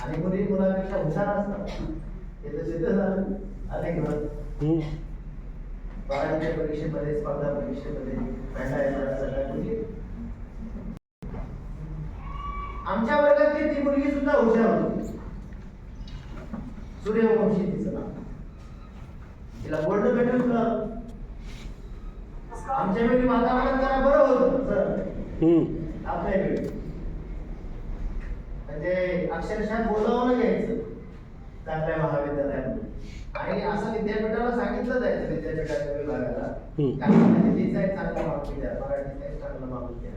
आणि हुशार असतात हे तर सिद्ध झालं अनेक वेळा हम्म. बारावीच्या परीक्षेमध्ये स्पर्धा परीक्षेमध्ये सगळ्या मुली आमच्या वर्गातली ती मुलगी सुद्धा हुशार होती सूर्यवंशी तिचं नाव तिला गोल्ड मेडल मिळालं आमच्या वेळी वातावरण जरा बरं होतं सर. आपल्या वेळी म्हणजे अक्षरशः बोलावून घ्यायचं. चांगल्या महाविद्यालयामध्ये. आणि असं विद्यापीठाला सांगितलं जायचं विद्यापीठाच्या विभागाला. हिंदीचा चांगला माणूस द्या मराठीचा एक चांगला माणूस द्या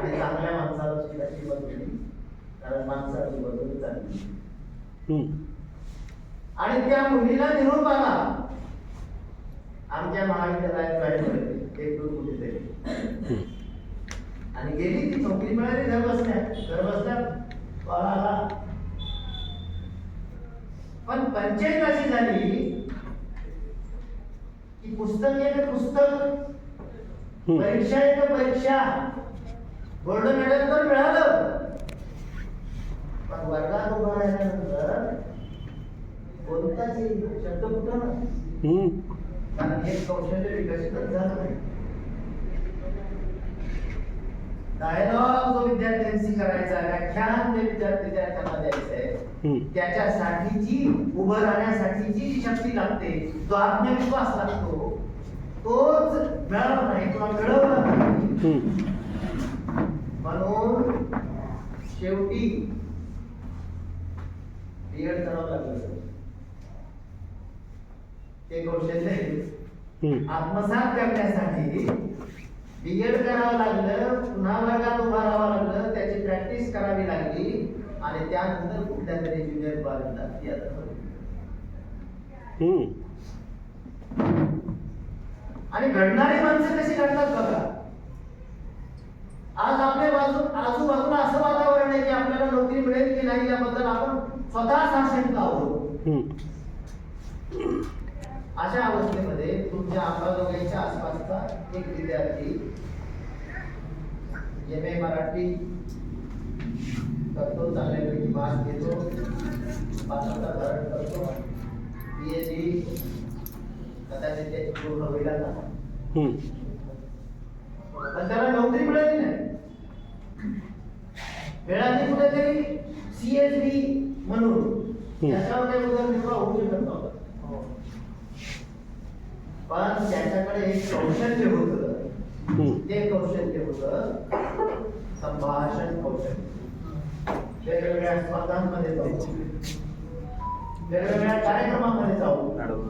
आणि चांगल्या माणसाला शिकायची बदलली कारण माणसाची बदल हम्म. आणि त्या मुलीला निरोप आला. आमच्या महाविद्यालयात काय एक दोन मुली तरी. आणि गेली ती नोकरी मिळाली घर बसल्या. घर बसल्या कॉल आला पण पंचायत अशी झाली की पुस्तक एक पुस्तक. परीक्षा एक परीक्षा. गोल्ड मेडल तर मिळालं. पण वर्गात उभं राहिल्यानंतर कोणताच शब्द कुठं. कारण हे कौशल्य विकसितच झालं नाही. डायलॉग जो विद्यार्थ्यांशी करायचा व्याख्यान जे विद्यार्थी विद्यार्थ्यांना द्यायचं आहे हम्म. त्याच्यासाठीची उभं राहण्यासाठीची जी शक्ती लागते जो आत्मविश्वास लागतो तोच मिळाला नाही किंवा मिळवला नाही. म्हणून शेवटी बीएड करावं लागलं ते कौशल्य. आत्मसात करण्यासाठी बीएड करावं लागलं पुन्हा वर्गात उभा राहावं लागलं त्याची प्रॅक्टिस करावी लागली आणि त्यानंतर कुठल्या तरी ज्युनियर कॉलेजला. आणि घडणारी माणसं कशी घडतात बघा आज आपल्या बाजू आजूबाजूला असं वातावरण आहे की आपल्याला नोकरी मिळेल की नाही याबद्दल आपण स्वतः साशंक आहोत. अशा अवस्थेमध्ये तुमच्या अंबाजोगाईच्या आसपासचा एक विद्यार्थी एम ए मराठी करतो चांगल्यापैकी मार्क्स घेतो पात्रता धारण करतो पी एच डी कदाचित त्याची पूर्ण होईल आता. पण त्याला नोकरी मिळाली नाही. मिळाली कुठेतरी सी एच डी म्हणून. त्याच्यावर काही उदरनिर्वाह होऊ शकत नव्हता. पण त्याच्याकडे एक कौशल्य होतं. ते कौशल्य होतं संभाषण कौशल्य. वेगवेगळ्या स्पर्धांमध्ये जाऊ. वेगवेगळ्या कार्यक्रमामध्ये जाऊ.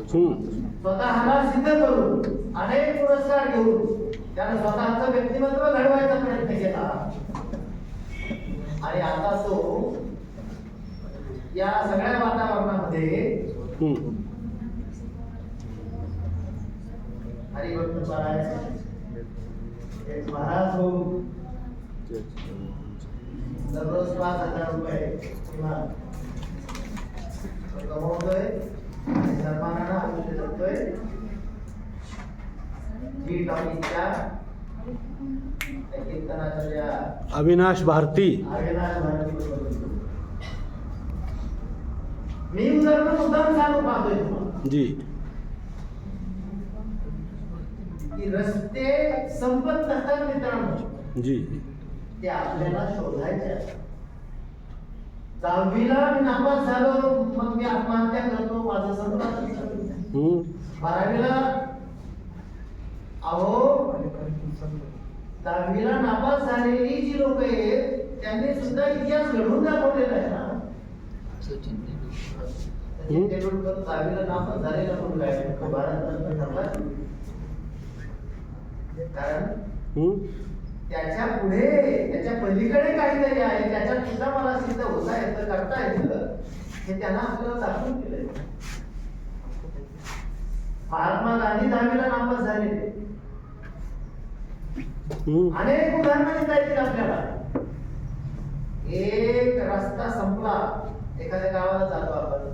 हम्म. स्वतःला सिद्ध करून अनेक पुरस्कार घेऊन त्याने स्वतःचं व्यक्तिमत्व घडवायचा प्रयत्न केला. आणि आता तो या सगळ्या वातावरणामध्ये एक महाराज होऊन दररोज पाच हजार रुपये किमान कमवतोय. आयुष्य जगतोय जी अविनाश भारती. अविनाश बोलतो. मी उदाहरण मुद्दाम सांगू पाहतोय जी. की रस्ते संपत नसतात मित्रांनो जी ते आपल्याला शोधायचे असतात. दहावीला मी नापास झालो मग मी आत्महत्या करतो माझं. हम्म. बारावीला अहो दहावीला नापास झालेली जी लोक आहेत त्यांनी सुद्धा इतिहास घडवून दाखवलेला आहे ना सचिन तेंडुलकर दहावीला नापास झालेला मुलगा आहे तो त्याच्या पुढे त्याच्या पलीकडे काहीतरी आहे. त्याच्यात सुद्धा मला सिद्ध होता येतं करता येतं. हे त्यांना आपल्याला दाखवून दिलंय. महात्मा गांधी दहावीला नापास झाले. अनेक उदाहरणं देता येतील आपल्याला. एक रस्ता संपला. एखाद्या गावाला जातो आपण.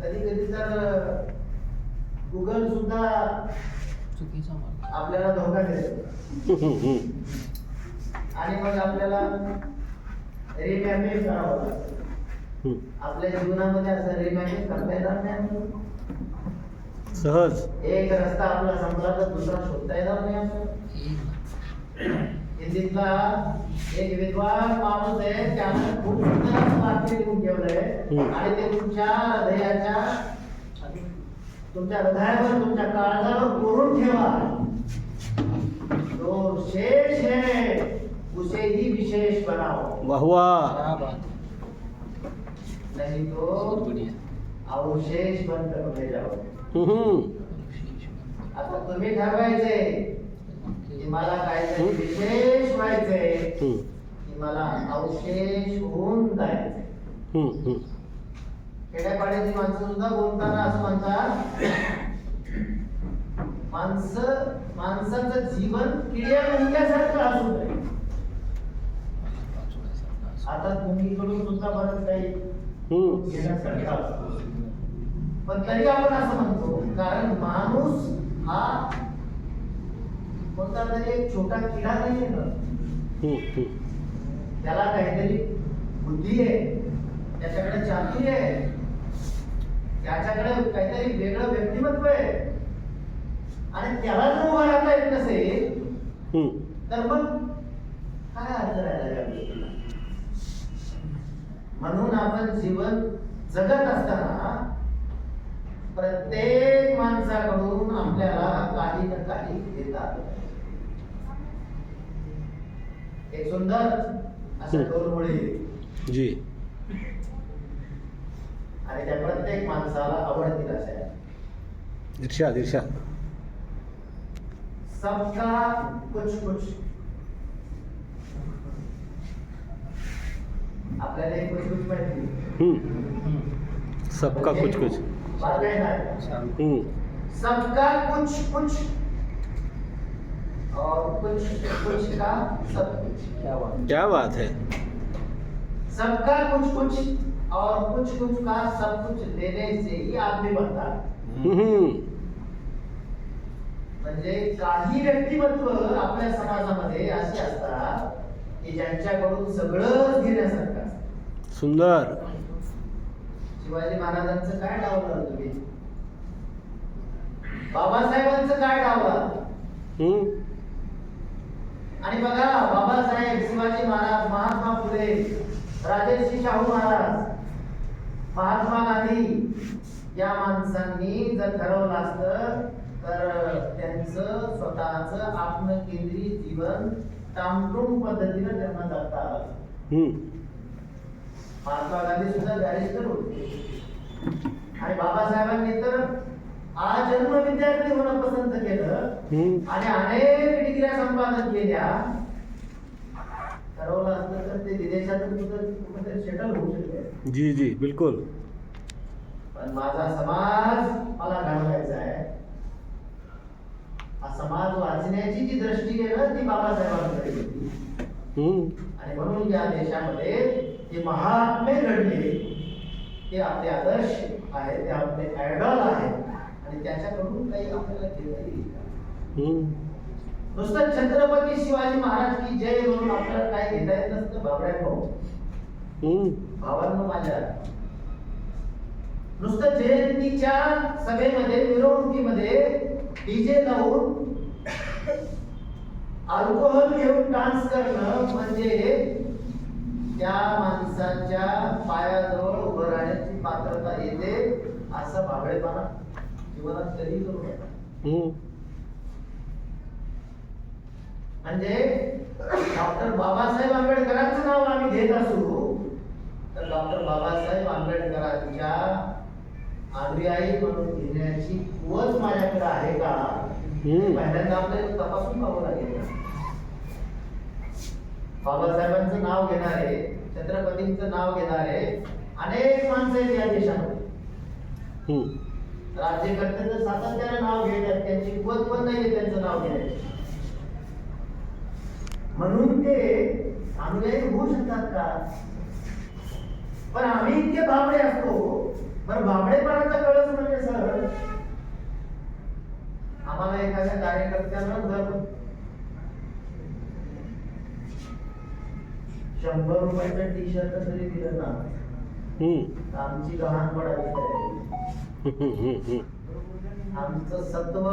कधी कधी तर गुगल सुद्धा चुकीचा आपल्याला धोका देतो. आणि मग आपल्याला रिमॅपिंग करावं लागतं. आपल्या जीवनामध्ये असं रिमॅपिंग करता येणार नाही. सहज एक रस्ता आपला संपला तर दुसरा शोधता येणार नाही एक विद्वान माणूस आहे त्यानं खूप सुंदर वाक्य लिहून ठेवलंय. आणि ते तुमच्या हृदयाच्या तुमच्या हृदयावर तुमच्या काळजावर कोरून ठेवा जो शेष है उसे ही विशेष बनाओ वाह वाह क्या बात है नहीं तो अवशेष जाओ हं. आता तुम्ही ठरवायचे की मला काहीतरी विशेष व्हायचंय हं. की मला अवशेष होऊन जायचंय हं. हं. खेड्यापाड्याची माणसं सुद्धा बोलताना असं म्हणतात माणसं माणसाचं जीवन किड्या मुंग्यासारखं असू नये आता तुम्हीकडून सुद्धा बरंच काही. घेण्यासारखं असतं. पण तरी आपण असं म्हणतो कारण माणूस हा कोणता तरी एक छोटा किडा नाहीये ना. त्याला काहीतरी बुद्धी आहे त्याच्याकडे चातुर्य आहे त्याच्याकडे काहीतरी वेगळं व्यक्तिमत्व आहे आणि त्याला जर उभा राहता येत नसेल हं. तर मग काय अर्थ राहिला म्हणून आपण जीवन जगत असताना प्रत्येक माणसाकडून आपल्याला काही ना काही घेतात एक सुंदर असं हम्म. डोरमुळे जी. आणि त्या प्रत्येक माणसाला आवडतील अशा. इर्षाद इर्षाद सबका कुछ कुछ. आपल्याला कुछ कुछ माहिती सबका कुछ कुछ। बात काय नाही हं. सबका कुछ कुछ। और कुछ कुछ का सब कुछ। क्या बात है? क्या बात है? सबका कुछ कुछ और कुछ कुछ का सब कुछ लेने से ही आदमी बनता हं. म्हणजे काही व्यक्तिमत्व आपल्या समाजामध्ये अशी असतात की ज्यांच्याकडून सगळं घेण्यासारखं सुंदर शिवाजी महाराजांचं काय डावलं तुम्ही बाबासाहेबांचं काय डावलं. आणि बघा बाबासाहेब शिवाजी महाराज महात्मा फुले राजर्षी शाहू महाराज महात्मा गांधी या माणसांनी जर ठरवलं असतं तर त्यांचं स्वतःच आत्मकेंद्रित जीवन तामटूम पद्धतीनं त्यांना जगता आलं. महात्मा गांधी सुद्धा बॅरिस्टर होते. आणि बाबासाहेबांनी तर आजन्म विद्यार्थी होणं पसंत केलं. आणि अनेक डिग्र्या संपादन केल्या. ठरवलं असतं तर ते विदेशातून कुठेतरी सेटल होऊ शकते जी जी बिल्कुल. पण माझा समाज मला घडवायचा आहे. हा समाज वाचण्याची जी दृष्टी आहे ना ती बाबासाहेबांकडे होती. आणि म्हणून या देशामध्ये जे महात्मे घडले ते आपले आदर्श आहेत ते आपले आयडॉल आहेत आणि त्याच्याकडून काही आपल्याला घेता येईल? हं. नुसतं छत्रपती शिवाजी महाराज की जय म्हणून आपल्याला काय घेता येत नसतं बाबड्या हं. भावांनो माझ्या नुसतं जयंतीच्या सभेमध्ये मिरवणुकीमध्ये डीजे लावून अल्कोहोल घेऊन डान्स करणं म्हणजे त्या माणसाच्या पायाजवळ उभं राहण्याची पात्रता येते असं भाबडेपणा जीवनात कधी करू नका हं. म्हणजे डॉक्टर बाबासाहेब आंबेडकरांचं नाव आम्ही घेत असू तर डॉक्टर बाबासाहेब आंबेडकरांच्या अनुयायी म्हणून घेण्याची कुवत माझ्याकडे आहे का हं. पहिल्यांदा आपल्याला तपासून पाहावं लागेल बाबासाहेबांचं नाव घेणारे छत्रपतींचं नाव घेणारे अनेक माणसं आहेत या देशामध्ये. राज्यकर्त्यांचं सातत्याने नाव घेतात त्यांची कुवत पण नाही त्यांचं नाव घेण्याची. म्हणून ते अनुयायी होऊ शकतात का? पण आम्ही इतके भाबडे असतो. बरं भाबडेपणाचा कळस म्हणजे सर आम्हाला एखाद्या कार्यकर्त्यानं जर शंभर रुपयाचं टी शर्ट जरी दिलं ना. तर आमची गहाण पडावी. आमचं सत्व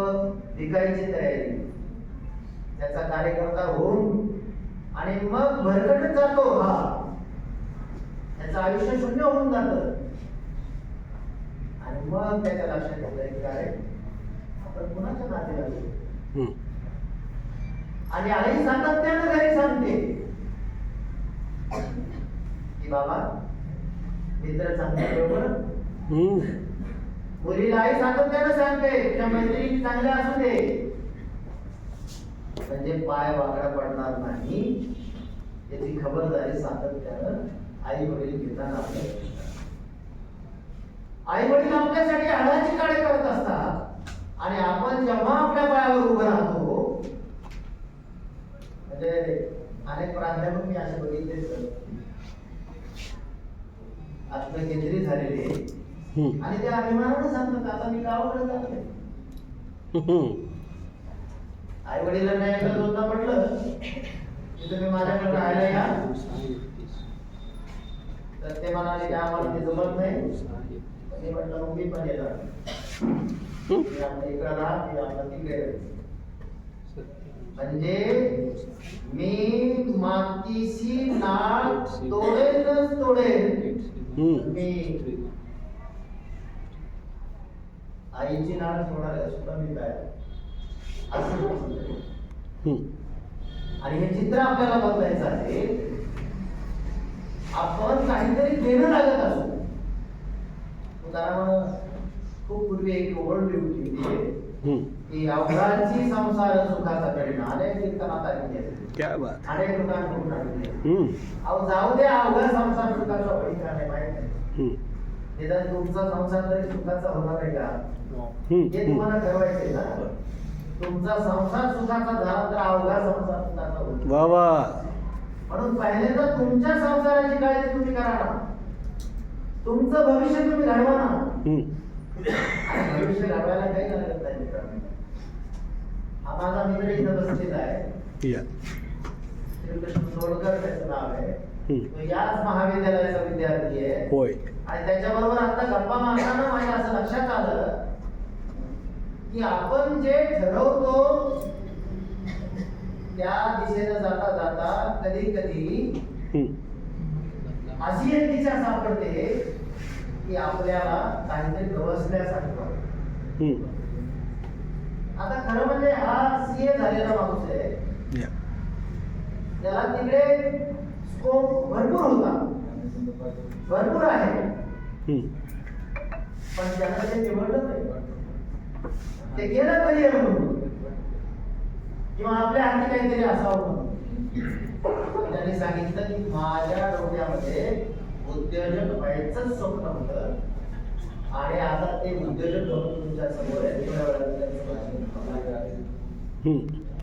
विकायची तयारी. त्याचा कार्यकर्ता होऊन आणि मग भरकटत जातो हा. त्याचं आयुष्य शून्य होऊन जात. आणि मग त्याच्या लक्षात येतं काय आपण कुणाच्या नाते. आणि आई सातत्यानं घरी सांगते. बाबा. मित्र चांगले बरोबर? हम्म. मुलीला आई सातत्यानं सांगते त्या मैत्रिणी चांगल्या असू दे. म्हणजे पाय वाकडा पडणार नाही. याची खबरदारी सातत्यानं आई वडील घेताना आपल्या आई वडील आपल्यासाठी हळाची काळे करत असतात. आणि आपण जेव्हा आपल्या पायावर उभं राहतो म्हणजे अनेक प्राध्यापक मी असे बघितले सर हम्म. आणि ते अभिमानानं सांगतात आता मी गावाकडे जाते हम्म. आई वडिलांना एकदा दोनदा म्हटलं की तुम्ही माझ्याकडे राहायला या तर ते म्हणाले की आम्हाला ते जमत नाही मी म्हटलं मग मी पण येणार इकडे राहा तिकडे. म्हणजे मी मातीशी नाळ तोडेलच तोडेल. मी आईची नाळ सोडायला सुद्धा मी काय असं. आणि हे चित्र आपल्याला बदलायचं आहे आपण काहीतरी देणं लागत असू उदाहरण खूप पूर्वी एक ओरडली होती ती अवघाची संसार सुखाचा करीन अनेक कीर्तनात आलेली आहे क्या बात. अनेक लोकांकडून आलेली आहे. अहो जाऊ द्या अवघा संसार सुखाचा का नाही माहीत नाही. निदान तुमचा संसार तरी सुखाचा होणार आहे का? हम्म. हे तुम्हाला ठरवायचंय ना. तुमचा संसार सुखाचा झाला तर अवघा संसार सुखाचा होईल. वा वा. म्हणून पहिल्यांदा तुमच्या संसाराची काळजी तुम्ही करा ना. तुमचं भविष्य तुम्ही घडवा ना. भविष्य घडवायला काही लागत नाही मित्रांनो. हा माझा मित्र इथं बसलेला आहे या श्रीकृष्ण सोडकर त्याचं नाव आहे हम्म. तो याच महाविद्यालयाचा विद्यार्थी आहे होय आणि त्याच्याबरोबर आता गप्पा मारताना माझ्या असं लक्षात आलं की आपण जे ठरवतो त्या दिशेनं जाता जाता कधी कधी. अशी एक दिशा सापडते की आपल्याला काहीतरी गवसल्यासारखं. आता खरं म्हणजे हा सीए झालेला माणूस आहे. त्याला तिकडे स्कोप भरपूर होता. भरपूर आहे. पण त्याला ते निवडलं नाही. ते गेलं करिअर म्हणून? किंवा आपल्या हाती काहीतरी असावं म्हणून? त्यांनी सांगितलं की माझ्या डोक्यामध्ये उद्योजक व्हायचंच स्वप्न होतं. आणि आता ते उद्योजक म्हणून तुमच्यासमोर आहे थोड्या वेळात त्यांचं